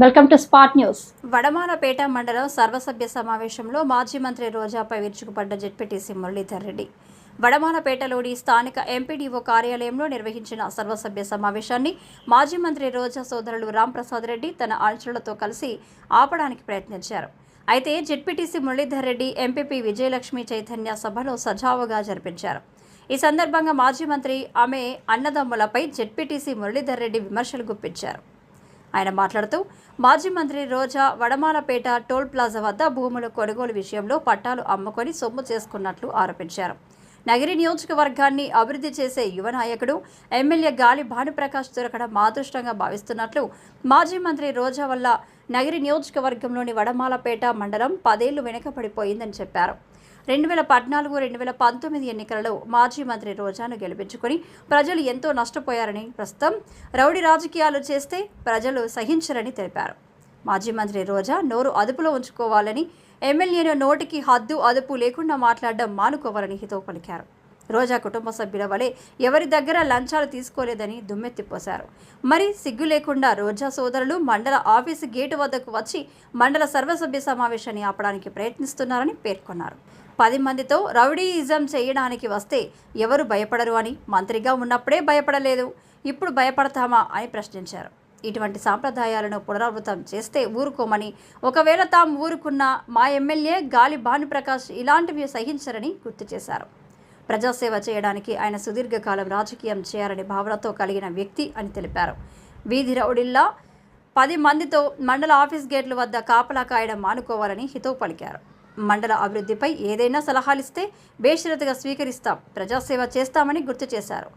Welcome to spot news. Vadamanapeta మండలం సర్వసభ్య సమావేశంలో మాజీ మంత్రి రోజాపై విరుచుకుపడ్డ జడ్పీటీసీ మురళీధర్ రెడ్డి. వడమానపేటలోని స్థానిక ఎంపీడీఓ కార్యాలయంలో నిర్వహించిన సర్వసభ్య సమావేశాన్ని మాజీ మంత్రి రోజా సోదరులు రాంప్రసాద్ రెడ్డి తన అనుచరులతో కలిసి ఆపడానికి ప్రయత్నించారు. అయితే జడ్పీటీసీ మురళీధర్ రెడ్డి ఎంపీపీ విజయలక్ష్మి చైతన్య సభలో సజావుగా జరిపించారు. ఈ సందర్భంగా మాజీ మంత్రి ఆమె అన్నదమ్ములపై జడ్పీటీసీ మురళీధర్ రెడ్డి విమర్శలు గుప్పించారు. ఆయన మాట్లాడుతూ మాజీ మంత్రి రోజా వడమాలపేట టోల్ ప్లాజా వద్ద భూముల కొనుగోలు విషయంలో పట్టాలు అమ్ముకొని సొమ్ము చేసుకున్నట్లు ఆరోపించారు. నగిరి నియోజకవర్గాన్ని అభివృద్ధి చేసే యువ నాయకుడు ఎమ్మెల్యే గాలి భానుప్రకాష్ దొరకడం మాదృష్టంగా భావిస్తున్నట్లు మాజీ మంత్రి రోజా వల్ల నగిరి నియోజకవర్గంలోని వడమాలపేట మండలం పదేళ్ళు వెనుకబడిపోయిందని చెప్పారు. రెండు వేల పద్నాలుగు రెండు వేల పంతొమ్మిది ఎన్నికలలో మాజీ మంత్రి రోజాను గెలిపించుకొని ప్రజలు ఎంతో నష్టపోయారని ప్రస్తుతం రౌడీ రాజకీయాలు చేస్తే ప్రజలు సహించరని తెలిపారు. మాజీ మంత్రి రోజా నోరు అదుపులో ఉంచుకోవాలని ఎమ్మెల్యేను నోటికి హద్దు అదుపు లేకుండా మాట్లాడడం మానుకోవాలని హితవు పలికారు. రోజా కుటుంబ సభ్యుల వలె ఎవరి దగ్గర లంచాలు తీసుకోలేదని దుమ్మెత్తిపోశారు. మరి సిగ్గు లేకుండా రోజా సోదరులు మండల ఆఫీసు గేటు వద్దకు వచ్చి మండల సర్వసభ్య సమావేశాన్ని ఆపడానికి ప్రయత్నిస్తున్నారని పేర్కొన్నారు. పది మందితో రౌడీయిజం చేయడానికి వస్తే ఎవరు భయపడరు అని మంత్రిగా ఉన్నప్పుడే భయపడలేదు. ఇప్పుడు భయపడతామా అని ప్రశ్నించారు. ఇటువంటి సాంప్రదాయాలను పునరావృతం చేస్తే ఊరుకోమని ఒకవేళ తాము ఊరుకున్న మా ఎమ్మెల్యే గాలి భానుప్రకాష్ ఇలాంటివి సహించరని గుర్తు చేశారు. ప్రజాసేవ చేయడానికి ఆయన సుదీర్ఘకాలం రాజకీయం చేయాలనే భావనతో కలిగిన వ్యక్తి అని తెలిపారు. వీధి రౌడిల్లా పది మందితో మండల ఆఫీస్ గేట్ల వద్ద కాపలా కాయడం మానుకోవాలని హితవు పలికారు. మండల అభివృద్ధిపై ఏదైనా సలహాలిస్తే బేషరతుగా స్వీకరిస్తాం. ప్రజాసేవ చేస్తామని గుర్తు చేశారు.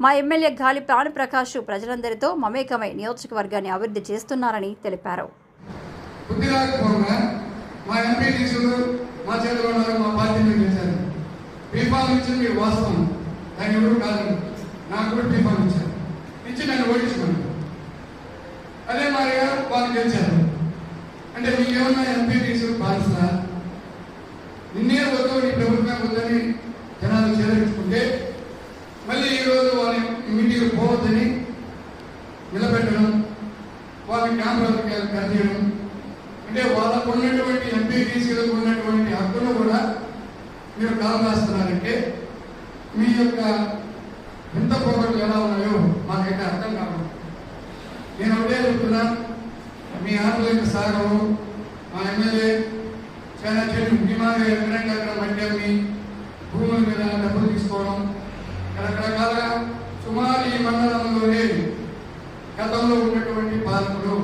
మా ఎమ్మెల్యే గాలి ప్రాణప్రకాష్ ప్రజలందరితో మమేకమై నియోజకవర్గాన్ని అభివృద్ధి చేస్తున్నారని తెలిపారు. అదే వాళ్ళు గెలిచారు. అంటే మీకేమన్నా ఎంపీ తీసుకులు బాధిస్తా ఈ ప్రభుత్వం వద్దని జనాలు చేరించుకుంటే మళ్ళీ ఈరోజు వాళ్ళ మీటింగ్ పోవద్దని నిలబెట్టడం వాళ్ళ క్యాంపులకు కట్టేయడం అంటే వాళ్ళకు ఉన్నటువంటి ఎంపీటీసీలకు ఉన్నటువంటి హక్కును కూడా మీరు కాలరాస్తున్నారంటే మీ యొక్క ఎంత పోగొట్లు ఎలా ఉన్నాయో మాకైతే అర్థం కాదు నేను ఒకటే చెప్తున్నా మీ ఆటల యొక్క సాగము మా ఎమ్మెల్యే చాలా చెడు అక్కడ ఎక్కడెక్కడ మద్యాన్ని భూముల మీద డబ్బులు తీసుకోవడం. రకరకాలుగా సుమారు ఈ మండలంలోనే గతంలో ఉన్నటువంటి పాలకులు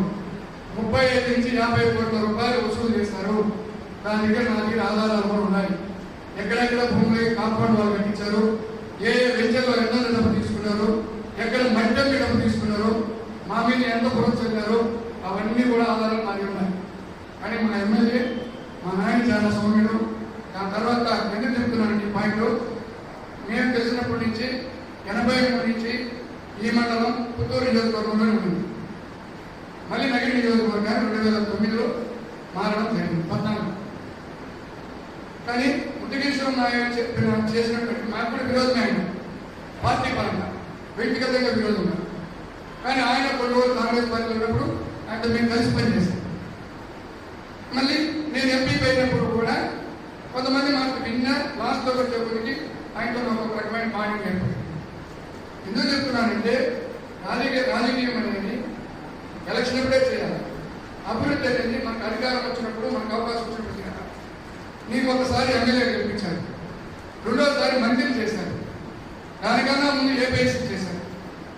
ముప్పై ఐదు నుంచి యాభై కోట్ల రూపాయలు వసూలు చేశారు. దాని దగ్గర నా దగ్గర ఆధారాలు కూడా ఉన్నాయి. ఎక్కడెక్కడ భూమి కాంపౌండ్ వాళ్ళు కట్టించారు? ఏ ఏ వెంచర్లో ఎంత డబ్బు తీసుకున్నారు? ఎక్కడ మట్టి మీద డబ్బు తీసుకున్నారు? మా మీద ఎంత ప్రోత్సహించారు అవన్నీ కూడా ఆధారాలు నా దగ్గర ఉన్నాయి కానీ మా ఎమ్మెల్యే మా నాయన చాలా సౌమ్యుడు దాని తర్వాత ఎందుకు చెప్తున్నాను ఈ పాయింట్ మేము తెలిసినప్పటి నుంచి ఎనభై మూడు నుంచి ఈ మండలం పుత్తూరు ఉంది మళ్ళీ నగిరి నియోజకవర్గాన్ని రెండు వేల తొమ్మిదిలో మారడం జరిగింది పద్నాలుగు. కానీ ముద్దుగేశ్వరం నాయుడు చెప్పిన చేసినటువంటి మాకు కూడా విరోధమే ఆయన. పార్టీ పరంగా వ్యక్తిగతంగా విరోధం కాదు. కానీ ఆయన కొన్ని రోజులు కాంగ్రెస్ పార్టీలో ఉన్నప్పుడు ఆయనతో మేము కలిసి పనిచేస్తాం మళ్ళీ నేను ఎంపీ అయినప్పుడు కూడా కొంతమంది మాకు విన్న లాస్ట్లో వచ్చేప్పటికి ఆయనతో ఒక రకమైన బాండింగ్ అయిపోయింది ఎందుకు చెప్తున్నానంటే రాజకీయ రాజకీయం అనేది ఎలక్షన్ అప్పుడే చేయాలి. అభివృద్ధి అనేది మనకు అధికారం వచ్చినప్పుడు మనకు అవకాశం వచ్చినప్పుడు చేయాలి. నీకు ఒకసారి ఎమ్మెల్యే గెలిపించారు. రెండోసారి మంత్రిని చేశారు. దానికన్నా ముందు ఏపీఎస్సీ చేశారు?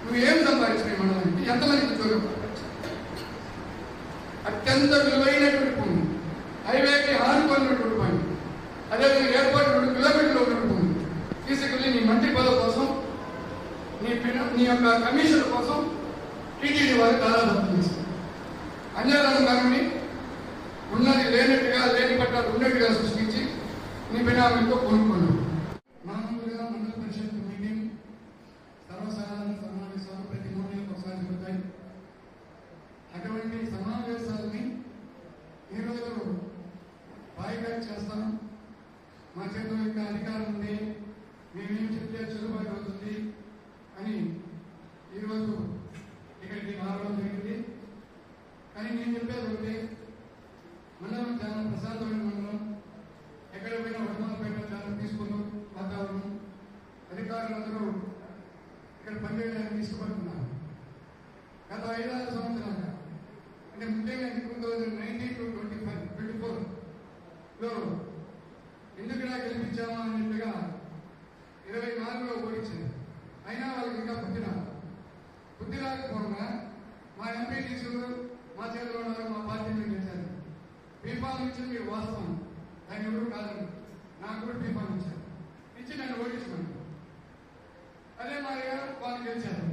నువ్వు ఏం సంపాదించినాయి మండలానికి? ఎంతమంది ఉద్యోగం అత్యంత విలువైనటువంటి భూమి. హైవేకి ఆనుకున్నటువంటి భూమి. అదేవిధంగా ఎయిర్పోర్ట్ రెండు కిలోమీటర్లు ఉన్నటువంటి భూమి. తీసుకెళ్ళి నీ మంత్రి నీ పిన- యొక్క కమిషన్ కోసం టీటీడీ వారి కాలాదత్తం చేశారు అన్యాయం కానుని ఉన్నది లేనట్టుగా లేని పట్టాలు ఉన్నట్టుగా సృష్టించి నీ బినామీతో కొనుక్కున్నాం. మామూలుగా మండల పరిషత్ మీటింగ్ సర్వసాధారణ సమావేశాలు ప్రతి మూడు ఒకసారి జరుగుతాయి. అటువంటి సమావేశాలని ఈరోజు బాయ్కాట్ చేస్తాం. మా చేతిలో యొక్క అధికారం ఉంది. మేమేం చెప్తే చెల్లుబాటు అవుతుంది అని ఈరోజు ఇక్కడికి రావడం జరిగింది కానీ నేను చెప్పేది ఒకటే మండలం చాలా ప్రశాంతమైన బీఫామ్ వాస్తవం ఆయన ఎవరు కాదు. నాకు కూడా బీఫామ్ ఇచ్చారు. ఇచ్చి నన్ను ఓడించుకున్నాను. అదే మాదిరిగా వాళ్ళు గెలిచారు.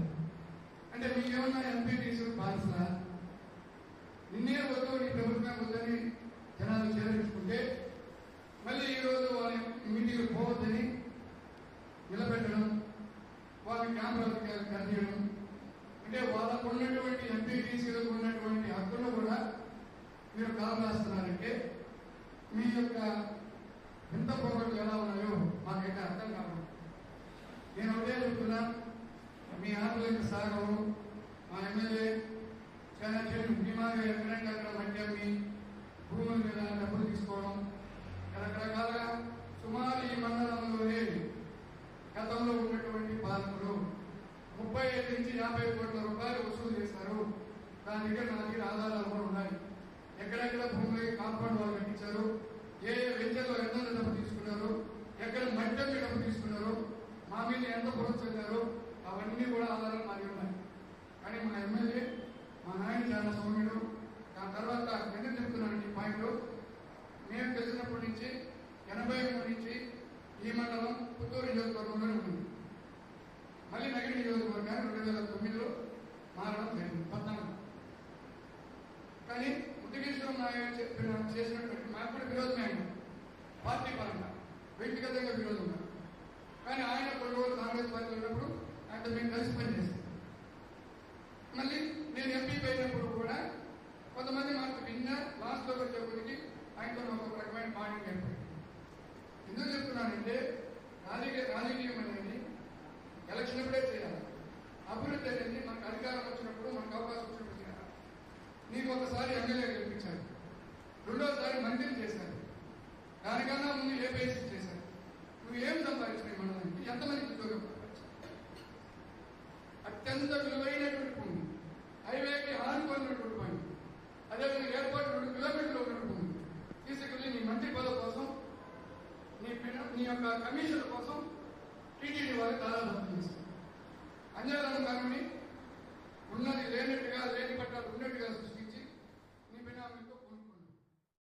అంటే మీకేమన్నా ఎంపీ తీసుకుని పాలిసలా నిన్నే వద్దు నీ ప్రభుత్వం వద్దని జనాలు చేరించుకుంటే మళ్ళీ ఈ రోజు వాళ్ళ మీటింగ్ పోవద్దని నిలబెట్టడం వాళ్ళ క్యామరాలు కనిపించడం అంటే వాళ్ళకు ఉన్నటువంటి ఎంపీటీసీలకు ఉన్నటువంటి హక్కులు కూడా మీరు కాలం రాస్తున్నారంటే మీ యొక్క ఎంత పోగొట్లు ఎలా ఉన్నాయో మాకైతే అర్థం కాదు. నేను ఒకటే చెప్తున్నా మీ ఆటలకు సాగవు. మా ఎమ్మెల్యే చాలా చెడు బీమాగా ఎక్కడంటే అక్కడ మధ్య భూముల మీద డబ్బులు తీసుకోవడం రకరకాలుగా సుమారు ఈ మండలంలోనే గతంలో ఉన్నటువంటి పాలకులు ముప్పై ఐదు నుంచి యాభై కోట్ల రూపాయలు వసూలు చేశారు. దాని దగ్గర నా దగ్గర ఆధారాలు కూడా ఉన్నాయి. ఎక్కడెక్కడ భూములకి కాంపౌండ్ వాళ్ళు కట్టించారు ఏ ఏ వెంచర్లో ఎంత డబ్బు తీసుకున్నారు ఎక్కడ మధ్యకి డబ్బు తీసుకున్నారు మా మీద ఎంత పొరచారు అవన్నీ కూడా ఆధారాలు మాది ఉన్నాయి. కానీ మా ఎమ్మెల్యే మా నాయన చాలా సౌమ్యుడు. దాని తర్వాత ఎందుకు చెప్తున్నాను ఈ పాయింట్ మేము తెలిసినప్పటి నుంచి ఎనభై మూడు నుంచి ఈ మండలం పుత్తూరు నియోజకవర్గంలోనే ఉంది. మళ్ళీ నగర నియోజకవర్గాన్ని రెండు వేల తొమ్మిదిలో మారడం జరిగింది పద్నాలుగు. కానీ ముద్దుగేశ్వరం నాయుడు చెప్పిన చేసినటువంటి మాకు కూడా విరోధమే ఆయన పార్టీ పరంగా. వ్యక్తిగతంగా విరోధం ఉన్నారు కానీ ఆయన కొన్ని రోజులు కాంగ్రెస్ పార్టీ ఉన్నప్పుడు ఆయనతో మేము కలిసి పనిచేస్తాం మళ్ళీ నేను ఎంపీ పోయినప్పుడు కూడా కొంతమంది మాకు విన్న లాస్ట్లో గురించి ఆయనతో నాకు ఒక రకమైన బాండింగ్ ఏర్పడింది. ఎందుకు చెప్తున్నానంటే రాజకీయ రాజకీయం అనేది ఎలక్షన్ అప్పుడే చేయాలి. అభివృద్ధి అనేది మనకు అధికారం వచ్చినప్పుడు మనకు అవకాశం వచ్చినప్పుడు చేయాలి. నీకు ఒకసారి ఎమ్మెల్యే గెలిపించారు. రెండోసారి మంత్రి చేశారు. దానికన్నా ముందు ఏపీఎస్సీ నువ్వు ఏం సంపాదించినాయి మనం ఎంతమంది ఉద్యోగం? అత్యంత విలువైనటువంటి భూమి. హైవేకి ఆనుకున్నటువంటి భూమి. అదేవిధంగా ఎయిర్పోర్ట్ రెండు కిలోమీటర్లు ఉన్నటువంటి భూమి. తీసుకెళ్ళి నీ మంత్రి పదవి కోసం నీ నీ యొక్క కమిషన్ కోసం టీటీడీ వారు చాలా చేస్తారు అంజాలను కానివ్వండి ఉన్నది లేనట్టుగా లేని పట్టాలు ఉన్నట్టుగా